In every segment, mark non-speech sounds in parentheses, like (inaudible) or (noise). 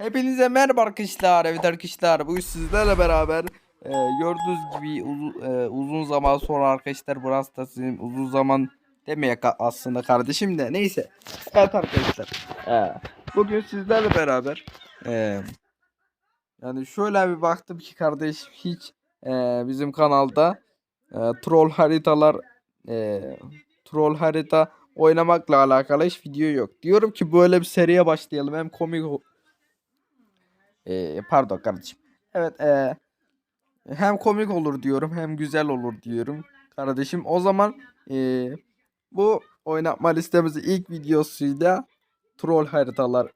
Hepinize merhaba arkadaşlar. Evet arkadaşlar bugün sizlerle beraber e, gördüğünüz gibi uzun, e, uzun zaman sonra arkadaşlar Brawl Stars'ın uzun zaman demeye aslında kardeşim de neyse. Evet arkadaşlar. e, bugün sizlerle beraber e, yani şöyle bir baktım ki kardeş hiç e, bizim kanalda e, troll haritalar e, troll harita oynamakla alakalı hiç video yok. Diyorum ki böyle bir seriye başlayalım. Hem komik ee, pardon kardeşim. Evet ee, hem komik olur diyorum hem güzel olur diyorum kardeşim. O zaman ee, bu oynatma listemizin ilk videosuyla troll haritalar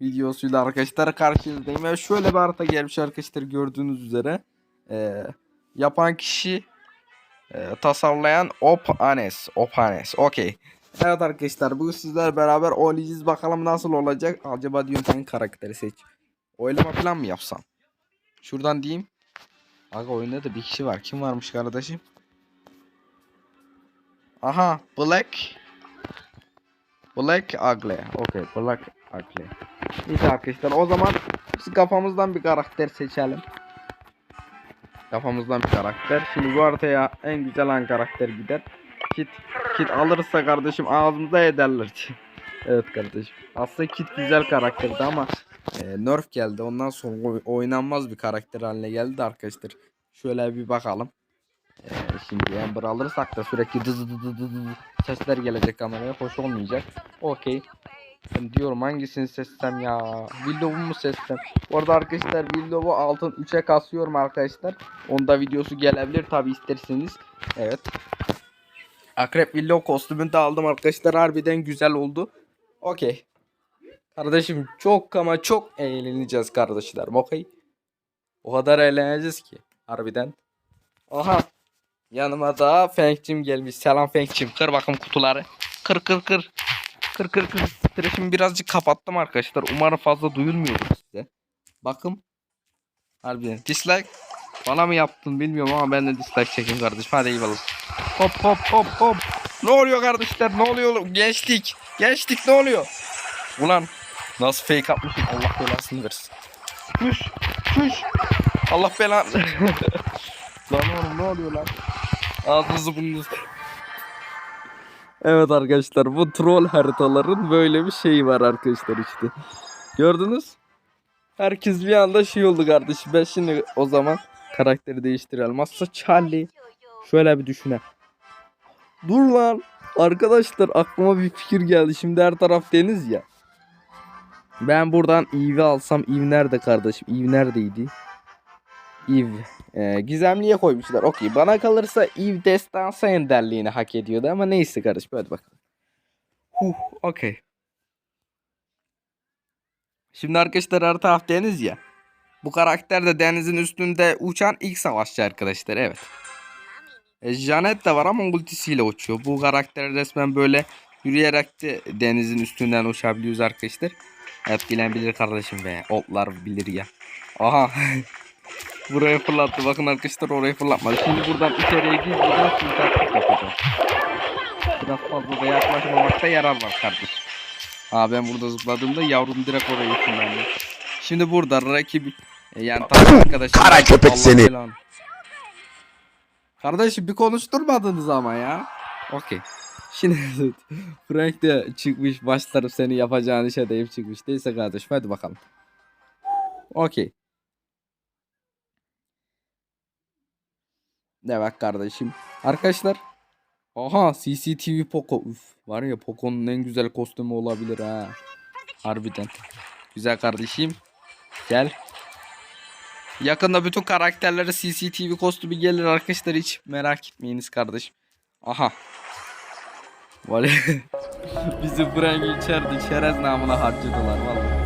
videosuyla arkadaşlar karşınızdayım. Ve şöyle bir harita gelmiş arkadaşlar gördüğünüz üzere. Ee, yapan kişi ee, tasarlayan Opanes. Opanes. Okey. Evet arkadaşlar bugün sizler beraber oynayacağız. Bakalım nasıl olacak. Acaba diyorum senin karakteri seç. Oylama falan mı yapsam? Şuradan diyeyim. Aga oyunda da bir kişi var. Kim varmış kardeşim? Aha. Black. Black Ugly. Okey. Black Ugly. Neyse arkadaşlar o zaman biz kafamızdan bir karakter seçelim. Kafamızdan bir karakter. Şimdi bu haritaya en güzel hangi karakter gider? Kit. Kit alırsa kardeşim ağzımıza ederler. (laughs) evet kardeşim. Aslında Kit güzel karakterdi ama e, nerf geldi. Ondan sonra oy- oynanmaz bir karakter haline geldi arkadaşlar. Şöyle bir bakalım. E, şimdi Ember alırsak da sürekli dı dı dı sesler gelecek kameraya. Hoş olmayacak. Okey. Ben diyorum hangisini seçsem ya. Willow'u mu seçsem? Bu arada arkadaşlar Willow'u altın 3'e kasıyorum arkadaşlar. Onda videosu gelebilir tabi isterseniz. Evet. Akrep Willow kostümünü de aldım arkadaşlar. Harbiden güzel oldu. Okey. Kardeşim çok ama çok eğleneceğiz kardeşlerim. Okey. O kadar eğleneceğiz ki. Harbiden. Aha. Yanıma da Fenk'cim gelmiş. Selam Fenk'cim. Kır bakın kutuları. Kır kır kır. Kır kır kır. Streşimi birazcık kapattım arkadaşlar. Umarım fazla duyulmuyordur size. Bakın. Harbiden. Dislike. Bana mı yaptın bilmiyorum ama ben de dislike çekeyim kardeşim. Hadi eyvallah. Hop hop hop hop. Ne oluyor kardeşler? Ne oluyor? Gençlik. Gençlik ne oluyor? Ulan nasıl fake atmışım Allah belasını versin. Şuş şuş. Allah belanı. (laughs) lan oğlum ne oluyor lan? Ağzınızı burnunuzu. Evet arkadaşlar bu troll haritaların böyle bir şeyi var arkadaşlar işte. Gördünüz? Herkes bir anda şey oldu kardeşim. Ben şimdi o zaman karakteri değiştirelim. Aslında Charlie. Şöyle bir düşüne. Dur lan. Arkadaşlar aklıma bir fikir geldi. Şimdi her taraf deniz ya. Ben buradan Eve'i alsam Eve nerede kardeşim? Eve neredeydi? Eve. Ee, gizemliye koymuşlar. Okey. Bana kalırsa Eve destansı enderliğini hak ediyordu ama neyse kardeşim. Hadi bakalım. Huh. Okey. Şimdi arkadaşlar taraf deniz ya. Bu karakter de denizin üstünde uçan ilk savaşçı arkadaşlar. Evet. E, Janet de var ama ultisiyle uçuyor. Bu karakter resmen böyle yürüyerek de denizin üstünden uçabiliyoruz arkadaşlar. Evet bilen bilir kardeşim be. Otlar bilir ya. Aha. (laughs) Buraya fırlattı. Bakın arkadaşlar oraya fırlatmadı. Şimdi buradan içeriye yapacağım. Biraz fazla da yaklaşmamakta yarar var kardeşim. Aa ben burada zıpladığımda yavrum direkt oraya ışınlandı. Şimdi burada rakip e, yani takım arkadaşım. Kara köpek Allah seni. belanı. Kardeşim bir konuşturmadınız ama ya. Okey. Şimdi (laughs) Frank de çıkmış başlarım seni yapacağın işe deyip çıkmış. Neyse kardeşim hadi bakalım. Okey. Evet kardeşim. Arkadaşlar. Aha CCTV Poco. Üf, var ya Poco'nun en güzel kostümü olabilir ha. Harbiden. Güzel kardeşim. Gel. Yakında bütün karakterlere CCTV kostümü gelir arkadaşlar hiç merak etmeyiniz kardeşim. Aha. Ya. (laughs) Bizi Frank'i içeride çerez namına harcadılar vallahi.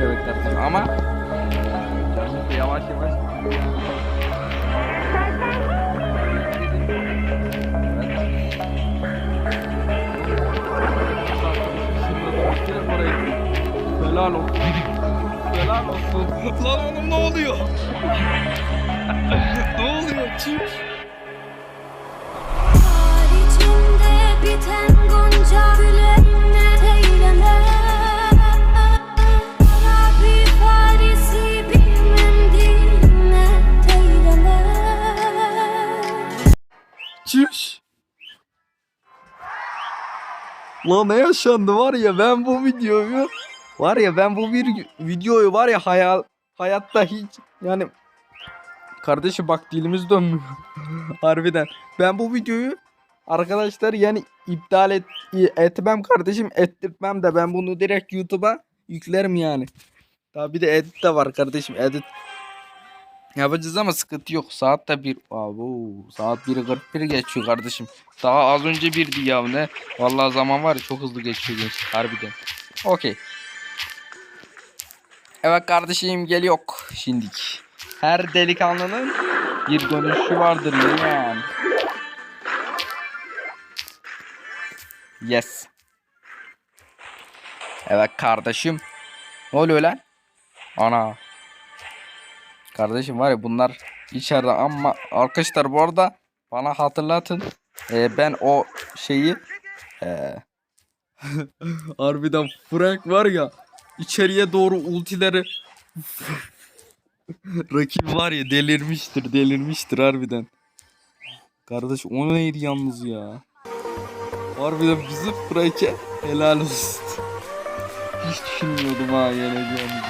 Gerek kardeşim ama yavaş yavaş Helal olsun. Helal olsun. Lan oğlum ne oluyor? (laughs) ne oluyor? Çüş. biten Lan ne yaşandı var ya ben bu videoyu var ya ben bu bir videoyu var ya hayal hayatta hiç yani kardeşim bak dilimiz dönmüyor. (laughs) Harbiden. Ben bu videoyu arkadaşlar yani iptal et, etmem kardeşim ettirtmem de ben bunu direkt YouTube'a yüklerim yani. Daha bir de edit de var kardeşim edit Yapacağız ama sıkıntı yok. Saat de bir. Abo, saat 1.41 geçiyor kardeşim. Daha az önce birdi ya ne? Vallahi zaman var ya çok hızlı geçiyor genç. Harbiden. Okey. Evet kardeşim geliyor şimdik. Her delikanlının bir dönüşü vardır yani. Yes. Evet kardeşim. Ne oluyor lan? Ana. Kardeşim var ya bunlar içeride ama arkadaşlar bu arada bana hatırlatın. Ee, ben o şeyi ee, (laughs) harbiden Frank var ya içeriye doğru ultileri (laughs) rakip var ya delirmiştir delirmiştir harbiden. Kardeş o neydi yalnız ya. Harbiden bizim Frank'e helal olsun. Hiç düşünmüyordum ha yeneceğimi.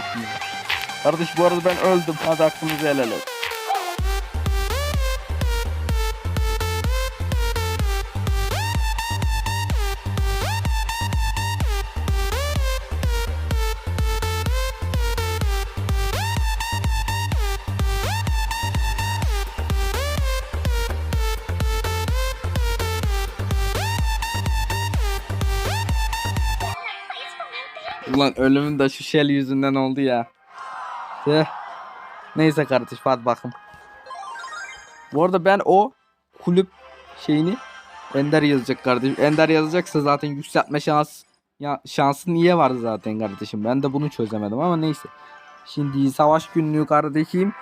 Kardeş bu arada ben öldüm. Hadi aklınızı helal et. Ulan ölümün de şu şel yüzünden oldu ya. Tüh. Neyse kardeş hadi bakın. Bu arada ben o kulüp şeyini Ender yazacak kardeşim. Ender yazacaksa zaten yükseltme şans ya şansı niye vardı zaten kardeşim. Ben de bunu çözemedim ama neyse. Şimdi savaş günlüğü kardeşim.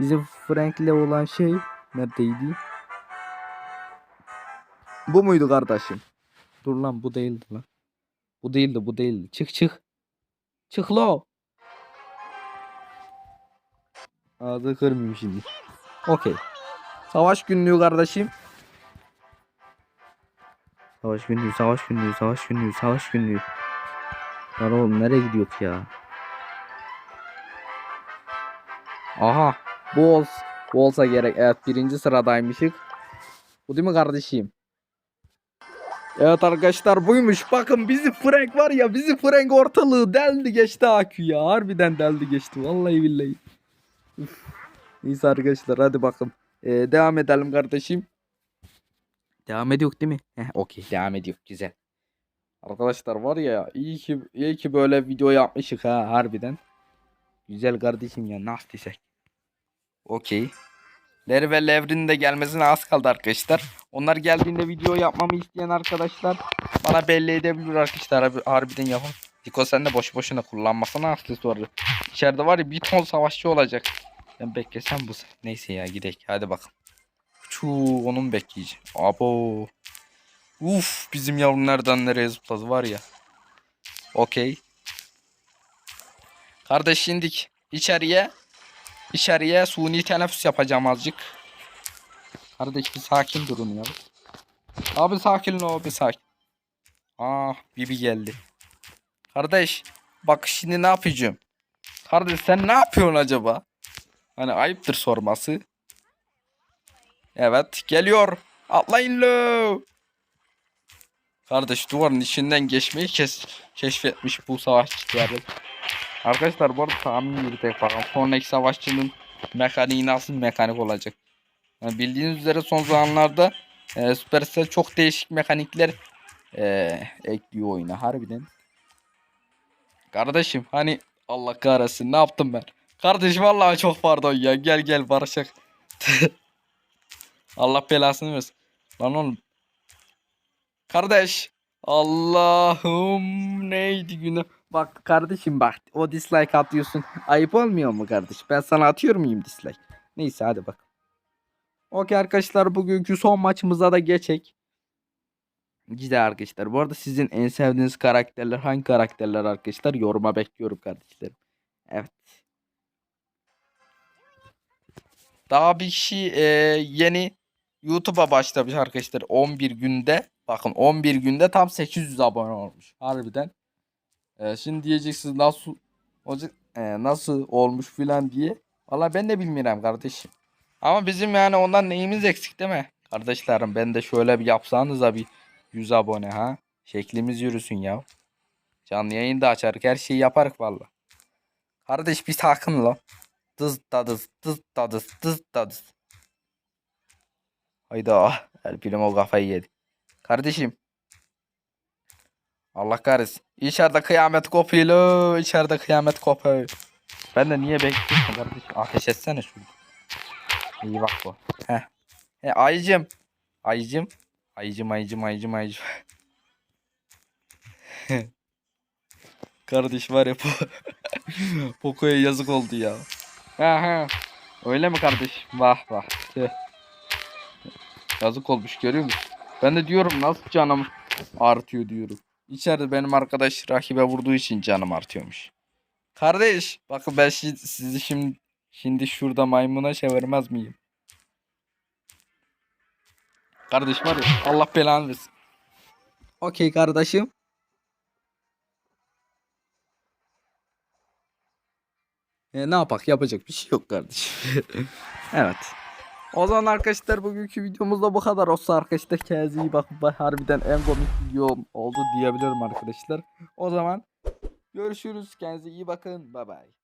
Bizim Frank'le olan şey neredeydi? Bu muydu kardeşim? Dur lan bu değildi lan. Bu değildi bu değildi. Çık çık. Çık lo. Ağzı kırmayayım şimdi. Okey. Savaş günlüğü kardeşim. Savaş günlüğü, savaş günlüğü, savaş günlüğü, savaş günlüğü. Lan oğlum nereye gidiyor ya? Aha. Bu olsa gerek. Evet birinci sıradaymışık. Bu değil mi kardeşim? Evet arkadaşlar buymuş. Bakın bizi Frank var ya bizi Frank ortalığı deldi geçti akü ya. Harbiden deldi geçti. Vallahi billahi. Üf. Neyse arkadaşlar hadi bakın. Ee, devam edelim kardeşim. Devam ediyor değil mi? Heh, okey devam ediyor güzel. Arkadaşlar var ya iyi ki iyi ki böyle video yapmışık ha harbiden. Güzel kardeşim ya nasıl desek. Okey. Leri ve Levrin'in de gelmesine az kaldı arkadaşlar. Onlar geldiğinde video yapmamı isteyen arkadaşlar bana belli edebilir arkadaşlar. Harbi- Harbiden yapın. Diko sen de boş boşuna kullanmasana aksesuarı. İçeride var ya bir ton savaşçı olacak. Ben beklesem bu. Neyse ya gidelim. Hadi bakalım. Çuu onu mu bekleyeceğim? Abo. Uf bizim yavrum nereden nereye zıpladı var ya. Okey. Kardeş şimdik içeriye. İçeriye suni teneffüs yapacağım azıcık. Kardeş bir sakin durun ya. Abi sakin ol abi sakin. Ah Bibi geldi. Kardeş bak şimdi ne yapacağım? Kardeş sen ne yapıyorsun acaba? Hani ayıptır sorması. Evet geliyor. Atlayın lo. Kardeş duvarın içinden geçmeyi kes keşfetmiş bu savaşçıları. Arkadaşlar bu arada tahmin yürütek bakalım. Sonraki savaşçının mekaniği nasıl mekanik olacak? Yani bildiğiniz üzere son zamanlarda e, Supercell çok değişik mekanikler e, ekliyor oyuna harbiden. Kardeşim hani Allah kahretsin ne yaptım ben? Kardeşim vallahi çok pardon ya. Gel gel barışak. (laughs) Allah belasını versin. Lan oğlum. Kardeş. Allah'ım neydi günü? Bak kardeşim bak o dislike atıyorsun. Ayıp olmuyor mu kardeş? Ben sana atıyor muyum dislike? Neyse hadi bak. Okey arkadaşlar bugünkü son maçımıza da geçek. Güzel arkadaşlar. Bu arada sizin en sevdiğiniz karakterler hangi karakterler arkadaşlar? Yoruma bekliyorum kardeşlerim. Evet. Daha bir kişi e, yeni YouTube'a başlamış arkadaşlar 11 günde. Bakın 11 günde tam 800 abone olmuş. Harbiden. Ee, şimdi diyeceksiniz nasıl olacak e, nasıl olmuş filan diye. Valla ben de bilmiyorum kardeşim. Ama bizim yani ondan neyimiz eksik değil mi? Kardeşlerim ben de şöyle bir yapsanız da bir 100 abone ha. Şeklimiz yürüsün ya. Canlı yayın da açarık her şeyi yaparık valla. Kardeş bir sakın lan. Dız dadız dız dadız dız dadız. Hayda. El o kafayı yedi. Kardeşim. Allah kahretsin. İçeride kıyamet kopuyor. İçeride kıyamet kopuyor. Ben de niye bekliyorsun kardeşim? Ateş etsene şunu. İyi bak bu. Heh. He ayıcım. Ayıcım. Ayıcım ayıcım ayıcım ayıcım. (laughs) Kardeş var ya bu. (laughs) Poco'ya yazık oldu ya. Ha ha. Öyle mi kardeş? Vah vah. Yazık olmuş görüyor musun? Ben de diyorum nasıl canım artıyor diyorum. İçeride benim arkadaş rakibe vurduğu için canım artıyormuş. Kardeş bakın ben şi- sizi şimdi şimdi şurada maymuna çevirmez miyim? Kardeş var ya Allah belanı versin. Okey kardeşim. E, ne yapak yapacak bir şey yok kardeşim. (laughs) evet. O zaman arkadaşlar bugünkü videomuz da bu kadar olsa arkadaşlar kendinize iyi bakın. Harbiden en komik video oldu diyebilirim arkadaşlar. O zaman görüşürüz. Kendinize iyi bakın. Bay bay.